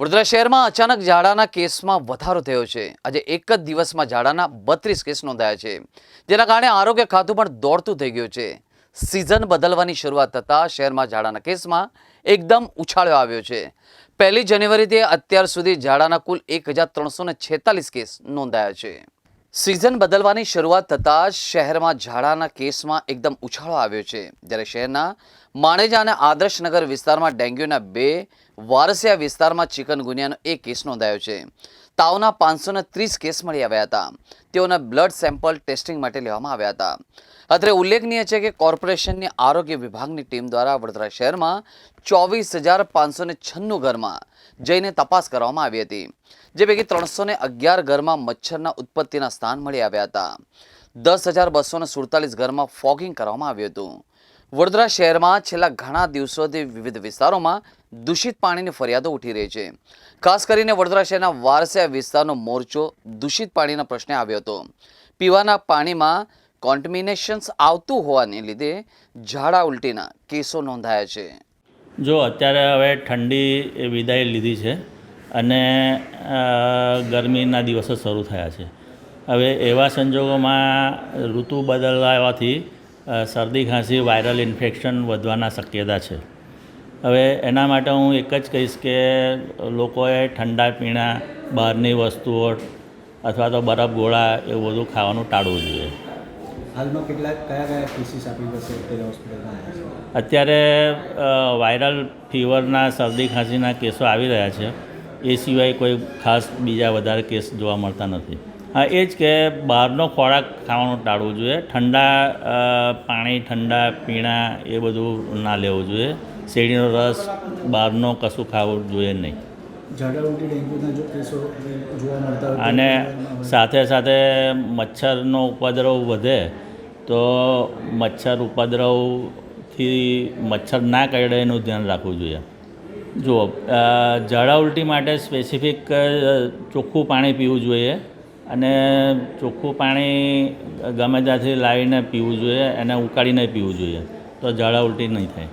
વડોદરા શહેરમાં અચાનક ઝાડાના કેસમાં વધારો થયો છે. આજે એક જ દિવસમાં ઝાડાના બત્રીસ કેસ નોંધાયા છે. જેના કારણે આરોગ્ય ખાતું પણ દોડતું થઈ ગયું છે. સિઝન બદલવાની શરૂઆત થતાં શહેરમાં ઝાડાના કેસમાં એકદમ ઉછાળો આવ્યો છે. પહેલી જાન્યુઆરીથી અત્યાર સુધી ઝાડાના કુલ એક કેસ નોંધાયા છે. સિઝન બદલવાની શરૂઆત થતાં શહેરમાં ઝાડાના કેસમાં એકદમ ઉછાળો આવ્યો છે. જ્યારે શહેરના માણેજા અને આદર્શનગર વિસ્તારમાં ડેન્ગ્યુના બે વારસિયા વિસ્તારમાં ચિકનગુનિયાનો એક કેસ નોંધાયો છે. તાવના પાંચસો ત્રીસ કેસ મળી આવ્યા હતા. તેઓના બ્લડ સેમ્પલ ટેસ્ટિંગ માટે લેવામાં આવ્યા હતા. અત્રે ઉલ્લેખનીય છે કે કોર્પોરેશનની આરોગ્ય વિભાગની ટીમ દ્વારા વડોદરા શહેરમાં ચોવીસ હજાર પાંચસો ને છન્નું ઘરમાં જઈને તપાસ કરવામાં આવી હતી, જે પૈકી ત્રણસો ને અગિયાર ઘરમાં મચ્છરના ઉત્પત્તિના સ્થાન મળી આવ્યા હતા. દસ હજાર બસો ને સુડતાલીસ ઘરમાં ફોગિંગ કરવામાં આવ્યું હતું. વડોદરા શહેરમાં છેલ્લા ઘણા દિવસોથી વિવિધ વિસ્તારોમાં દૂષિત પાણીની ફરિયાદો ઉઠી રહી છે. ખાસ કરીને વડોદરા શહેરના વારસિયા વિસ્તારનો મોરચો દૂષિત પાણીના પ્રશ્ને આવ્યો હતો. પીવાના પાણીમાં કોન્ટમિનેશન્સ આવતું હોવાને લીધે ઝાડા ઉલટીના કેસો નોંધાયા છે. જો અત્યારે હવે ઠંડી એ વિદાય લીધી છે અને ગરમીના દિવસો શરૂ થયા છે. હવે એવા સંજોગોમાં ઋતુ બદલાવાથી શરદી ખાંસી, વાયરલ ઇન્ફેક્શન વધવાના શક્યતા છે. હવે એના માટે હું એક જ કહીશ કે લોકોએ ઠંડા પીણા બહારની વસ્તુઓ અથવા તો બરફ ગોળા એવું બધું ખાવાનું ટાળવું જોઈએ. હાલમાં કેટલાક કયા કયા કેસીસ આપણી પાસે અત્યારે હોસ્પિટલમાં અત્યારે વાયરલ ફીવરના શરદી ખાંસીના કેસો આવી રહ્યા છે. એ સિવાય કોઈ ખાસ બીજા વધારે કેસ જોવા મળતા નથી. એ જ કે બહારનો ખોરાક ખાવાનું ટાળવું જોઈએ. ઠંડા પાણી ઠંડા પીણા એ બધું ના લેવું જોઈએ. શેરડીનો રસ બહારનો કશું ખાવું જોઈએ નહીં. અને સાથે સાથે મચ્છરનો ઉપદ્રવ વધે તો મચ્છર ઉપદ્રવથી મચ્છર ના કરડે એનું ધ્યાન રાખવું જોઈએ. જુઓ ઝાડા ઉલટી માટે સ્પેસિફિક ચોખ્ખું પાણી પીવું જોઈએ. અને ચોખ્ખું પાણી ગમે ત્યાંથી લાવીને પીવું જોઈએ, એને ઉકાળીને પીવું જોઈએ, તો ઝાડા ઉલટી નહીં થાય.